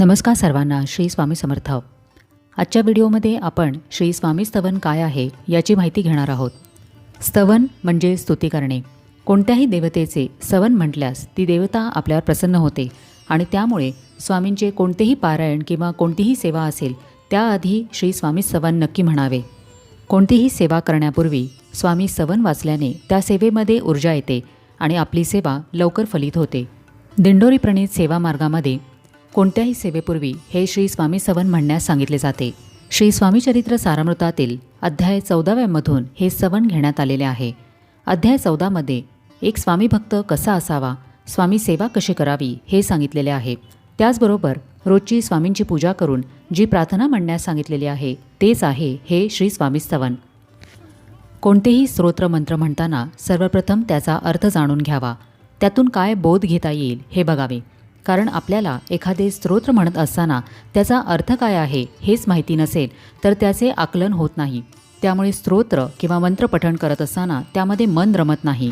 नमस्कार सर्वांना श्री स्वामी समर्थ. आजच्या व्हिडिओमध्ये आपण श्री स्वामी स्तवन काय आहे याची माहिती घेणार आहोत. स्तवन म्हणजे स्तुती करणे. कोणत्याही देवतेचे स्तवन म्हटल्यास ती देवता आपल्यावर प्रसन्न होते आणि त्यामुळे स्वामींचे कोणतेही पारायण किंवा कोणतीही सेवा असेल त्याआधी श्री स्वामी स्तवन नक्की म्हणावे. कोणतीही सेवा करण्यापूर्वी स्वामी स्तवन वाचल्याने त्या सेवेमध्ये ऊर्जा येते आणि आपली सेवा लवकर फलित होते. दिंडोरी प्रणित सेवा मार्गामध्ये कोणत्याही सेवेपूर्वी हे श्री स्वामी सवन म्हणण्यास सांगितले जाते. श्री स्वामी चरित्र सारामृतातील अध्याय चौदाव्यामधून हे सवन घेण्यात आलेले आहे. अध्याय चौदामध्ये एक स्वामी भक्त कसा असावा स्वामी सेवा कशी करावी हे सांगितलेले आहे. त्याचबरोबर रोजची स्वामींची पूजा करून जी प्रार्थना म्हणण्यास सांगितलेली आहे तेच आहे हे श्री स्वामी स्तवन कोणतेही स्तोत्र मंत्र म्हणताना सर्वप्रथम त्याचा अर्थ जाणून घ्यावा. त्यातून काय बोध घेता येईल हे बघावे. कारण आपल्याला एखादे स्तोत्र म्हणत असताना त्याचा अर्थ काय आहे हेच माहिती नसेल तर त्याचे आकलन होत नाही. त्यामुळे स्तोत्र किंवा मंत्र पठण करत असताना त्यामध्ये मन रमत नाही.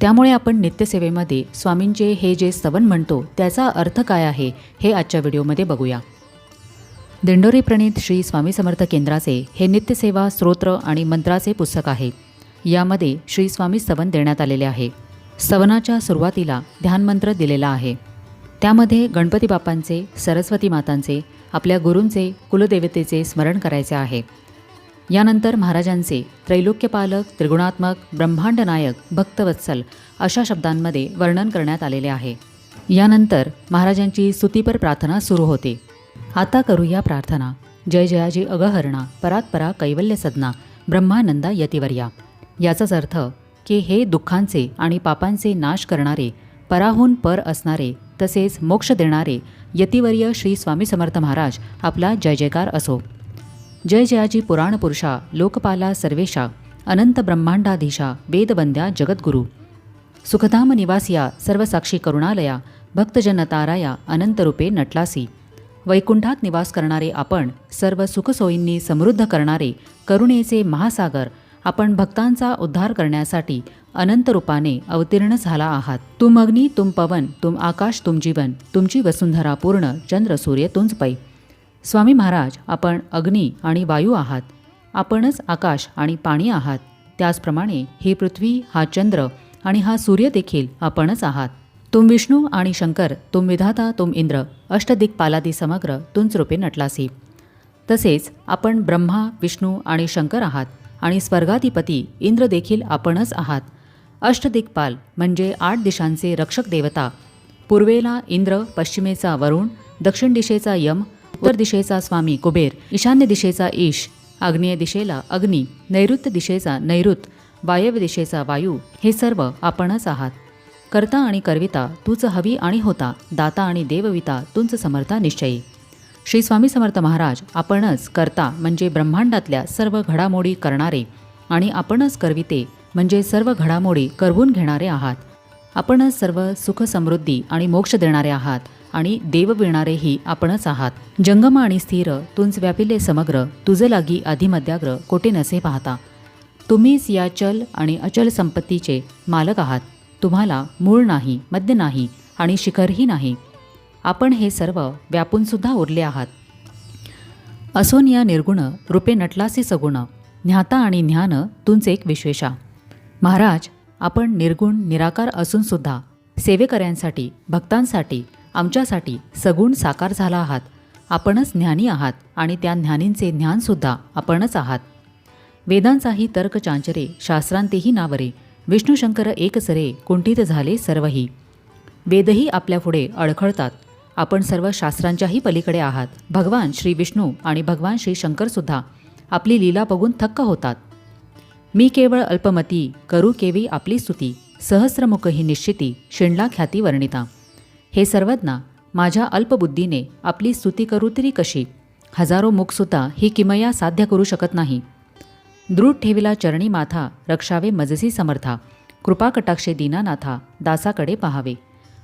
त्यामुळे आपण नित्यसेवेमध्ये स्वामींचे हे जे स्तवन म्हणतो त्याचा अर्थ काय आहे हे आजच्या व्हिडिओमध्ये बघूया. दिंडोरी प्रणित श्री स्वामी समर्थ केंद्राचे हे नित्यसेवा स्तोत्र आणि मंत्राचे पुस्तक आहे. यामध्ये श्री स्वामी स्तवन देण्यात आलेले आहे. स्तवनाच्या सुरुवातीला ध्यानमंत्र दिलेला आहे. त्यामध्ये गणपती बाप्पांचे सरस्वती मातांचे आपल्या गुरूंचे कुलदेवतेचे स्मरण करायचे आहे. यानंतर महाराजांचे त्रैलोक्यपालक त्रिगुणात्मक ब्रह्मांड नायक भक्तवत्सल अशा शब्दांमध्ये वर्णन करण्यात आलेले आहे. यानंतर महाराजांची स्तुतीपर प्रार्थना सुरू होते. आता करूया प्रार्थना. जय जयाजी अगहरणा परात्परा कैवल्य सदना ब्रह्मानंदा यतिवर्या. याचाच अर्थ की हे दुःखांचे आणि पापांचे नाश करणारे पराहून पर असणारे तसेच मोक्ष देणारे यतिवर्य श्री स्वामी समर्थ महाराज आपला जय जयकार असो. जय जयाजी पुराण पुरुषा लोकपाला सर्वेशा अनंत ब्रह्मांडाधीशा वेदवंद्या जगद्गुरु. सुखधाम निवासिया सर्वसाक्षी करुणालया भक्तजन ताराया अनंतरूपे नटलासी. वैकुंठात निवास करणारे आपण सर्व सुखसोयींनी समृद्ध करणारे करुणेचे महासागर आपण भक्तांचा उद्धार करण्यासाठी अनंत रूपाने अवतीर्ण झाला आहात. तुम अग्नी तुम पवन तुम आकाश तुम जीवन तुमची वसुंधरा पूर्ण चंद्र सूर्य तुंज पै. स्वामी महाराज आपण अग्नी आणि वायू आहात. आपणच आकाश आणि पाणी आहात. त्याचप्रमाणे ही पृथ्वी हा चंद्र आणि हा सूर्य देखील आपणच आहात. तुम विष्णू आणि शंकर तुम विधाता तुम इंद्र अष्टदिक्पालादी समग्र तुंच रूपे नटलासी. तसेच आपण ब्रह्मा विष्णू आणि शंकर आहात आणि स्वर्गाधिपती इंद्र देखील आपणच आहात. अष्टदिक्पाल म्हणजे आठ दिशांचे रक्षक देवता. पूर्वेला इंद्र पश्चिमेचा वरुण दक्षिण दिशेचा यम उत्तर दिशेचा स्वामी कुबेर ईशान्य दिशेचा ईश आग्नेय दिशेला अग्नी नैऋत्य दिशेचा नैऋत वायव्य दिशेचा वायू हे सर्व आपणच आहात. करता आणि करविता तूच हवी आणि होता दाता आणि देवविता तुंच समर्था निश्चयी. श्री स्वामी समर्थ महाराज आपणच करता म्हणजे ब्रह्मांडातल्या सर्व घडामोडी करणारे आणि आपणच करविते म्हणजे सर्व घडामोडी करवून घेणारे आहात. आपणच सर्व सुख समृद्धी आणि मोक्ष देणारे आहात आणि देव विणारेही आपणच आहात. जंगम आणि स्थिर तुंच व्यापिले समग्र तुझे लागी आधिमध्याग्र कोटे नसे पाहता. तुम्हीच या चल आणि अचल संपत्तीचे मालक आहात. तुम्हाला मूळ नाही मध्य नाही आणि शिखरही नाही. आपण हे सर्व व्यापूनसुद्धा उरले आहात. असोन या निर्गुण रूपे नटलासी सगुण ज्ञाता आणि ज्ञान तुंच एक विशेषा. महाराज आपण निर्गुण निराकार असूनसुद्धा सेवेकऱ्यांसाठी भक्तांसाठी आमच्यासाठी सगुण साकार झाला आहात. आपणच ज्ञानी आहात आणि त्या ज्ञानींचे ज्ञानसुद्धा आपणच आहात. वेदांचाही तर्क चांचरे शास्त्रांतेही नावरे विष्णूशंकर एकसरे कुंठित झाले सर्वही. वेदही आपल्यापुढे अडखळतात. आपण सर्व शास्त्रांच्याही पलीकडे आहात. भगवान श्री विष्णू आणि भगवान श्री शंकरसुद्धा आपली लीला बघून थक्क होतात. मी केवळ अल्पमती करू केवी आपली स्तुती सहस्रमुख ही निश्चिती शिंडला ख्याती वर्णिता. हे सर्वज्ञा माझ्या अल्पबुद्धीने आपली स्तुती करू तरी कशी? हजारो मुखसुद्धा ही किमया साध्य करू शकत नाही. दृढ ठेविला चरणी माथा रक्षावे मजसी समर्था कृपाकटाक्षे दीनानाथा दासाकडे पहावे.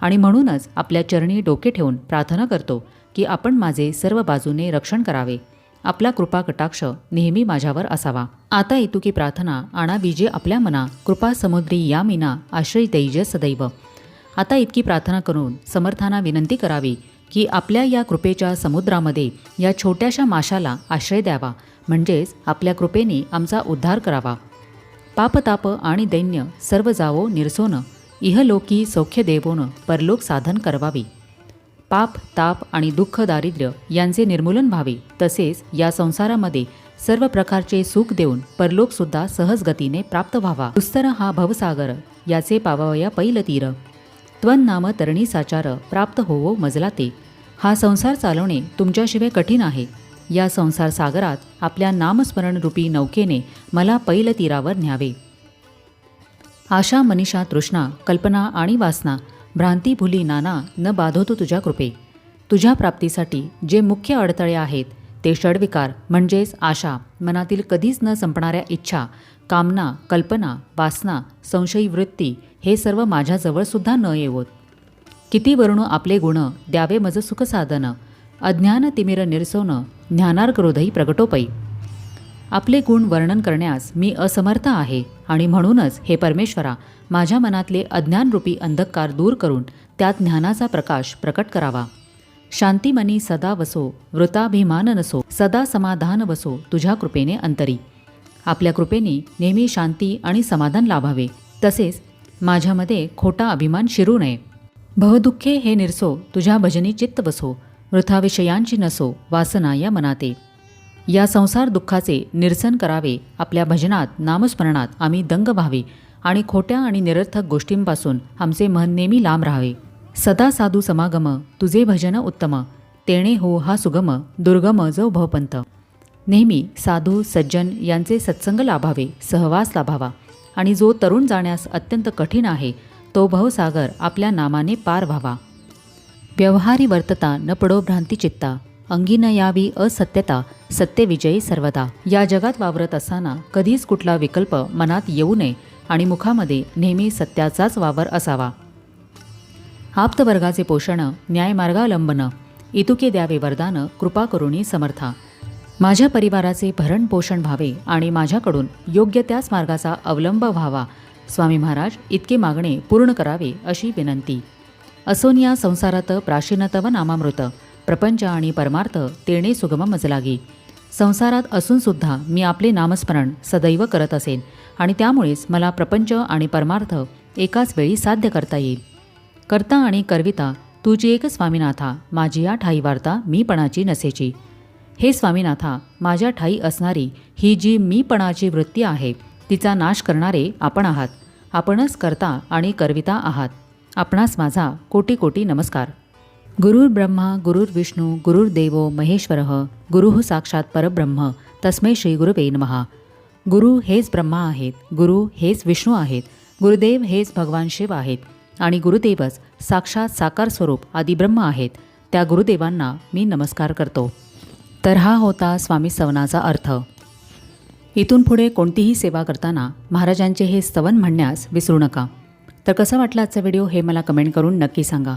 आणि म्हणूनच आपल्या चरणी डोके ठेवून प्रार्थना करतो की आपण माझे सर्व बाजूने रक्षण करावे. आपला कृपा कटाक्ष नेहमी माझ्यावर असावा. आता इतुकी प्रार्थना आणा बीजे आपल्या मना. कृपा समुद्री या मीना आश्रय दैज सदैव. आता इतकी प्रार्थना करून समर्थांना विनंती करावी की आपल्या या कृपेच्या समुद्रामध्ये या छोट्याशा माशाला आश्रय द्यावा. म्हणजेच आपल्या कृपेने आमचा उद्धार करावा. पापताप आणि दैन्य सर्व जावो निरसोन. इहलोकी सौख्य देवोन परलोक साधन करवावी. पाप ताप आणि दुःख दारिद्र्य यांचे निर्मूलन व्हावे. तसेच या संसारामध्ये सर्व प्रकारचे सुख देऊन परलोकसुद्धा सहज गतीने प्राप्त व्हावा. दुस्तर हा भवसागर याचे पावावया पैल तीर. त्वन नाम तरणी साचार प्राप्त होवो मजला ते हा संसार चालवणे तुमच्याशिवाय कठीण आहे. या संसार सागरात आपल्या नामस्मरण रूपी नौकेने मला पैल तीरावर न्यावे. आशा मनीषा तृष्णा कल्पना आणि वासना भ्रांती भुली नाना न बाधवतो तुझ्या कृपे. तुझ्या प्राप्तीसाठी जे मुख्य अडथळे आहेत ते षडविकार म्हणजेच आशा मनातील कधीच न संपणाऱ्या इच्छा कामना कल्पना वासना संशयी वृत्ती हे सर्व माझ्याजवळसुद्धा न येवोत. किती वरुण आपले गुण द्यावे मज सुखसाधन अज्ञान तिमिर निरसोन ज्ञानार क्रोधही प्रगटोपई आपले गुण वर्णन करण्यास मी असमर्थ आहे आणि म्हणूनच हे परमेश्वरा माझ्या मनातले अज्ञानरूपी अंधकार दूर करून त्यात ज्ञानाचा प्रकाश प्रकट करावा. शांतिमनी सदा वसो वृताभिमान नसो सदा समाधान वसो तुझ्या कृपेने अंतरी. आपल्या कृपेने नेहमी शांती आणि समाधान लाभावे. तसेच माझ्यामध्ये खोटा अभिमान शिरू नये. भवदुःखे हे निरसो तुझ्या भजनी चित्त बसो वृथा विषयांची नसो वासना या मनाते. या संसार दुःखाचे निरसन करावे आपल्या भजनात नामस्मरणात आम्ही दंग व्हावे आणि खोट्या आणि निरर्थक गोष्टींपासून आमचे मन नेहमी लांब राहावे. सदा साधू समागम तुझे भजन उत्तम तेणे हो हा सुगम दुर्गम जो भवपंत. नेहमी साधू सज्जन यांचे सत्संग लाभावे सहवास लाभावा आणि जो तरुण जाण्यास अत्यंत कठीण आहे तो भवसागर आपल्या नामाने पार व्हावा. व्यवहारी वर्तता न पडो भ्रांती चित्ता. अंगी न यावी असत्यता सत्यविजयी सर्वदा. या जगात वावरत असताना कधीच कुठला विकल्प मनात येऊ नये आणि मुखामध्ये नेहमी सत्याचाच वावर असावा. आप्तवर्गाचे पोषण न्यायमार्गावलंबन. इतुके द्यावे वरदान कृपा करुणी समर्था. माझ्या परिवाराचे भरण पोषण व्हावे आणि माझ्याकडून योग्य त्याच मार्गाचा अवलंब व्हावा. स्वामी महाराज इतके मागणे पूर्ण करावे अशी विनंती. असोनिया संसारात प्राचीनतव नामामृत. प्रपंच आणि परमार्थ तेणे सुगम मजलागी. संसारात असूनसुद्धा मी आपले नामस्मरण सदैव करत असेन आणि त्यामुळेच मला प्रपंच आणि परमार्थ एकाच वेळी साध्य करता येईल. करता आणि करविता तुझी एक स्वामीनाथा माझी या ठाई वार्ता मीपणाची नसेची. हे स्वामीनाथा माझ्या ठाई असणारी ही जी मीपणाची वृत्ती आहे तिचा नाश करणारे आपण आहात. आपणच करता आणि करविता आहात. आपणास माझा कोटी कोटी नमस्कार. गुरुर् ब्रह्मा गुरुर्विष्णू गुरुर्देवो महेश्वर गुरु साक्षात परब्रह्म तस्मै श्री गुरुवे नमहा गुरु हेच ब्रह्मा आहेत गुरु हेच विष्णू आहेत गुरुदेव हेच भगवान शिव आहेत आणि गुरुदेवच साक्षात साकार स्वरूप आदी ब्रह्म आहेत त्या गुरुदेवांना मी नमस्कार करतो. तर हा होता स्वामी सवनाचा अर्थ. इथून पुढे कोणतीही सेवा करताना महाराजांचे हे स्तवन म्हणण्यास विसरू नका. तर कसं वाटलं आजचा व्हिडिओ हे मला कमेंट करून नक्की सांगा.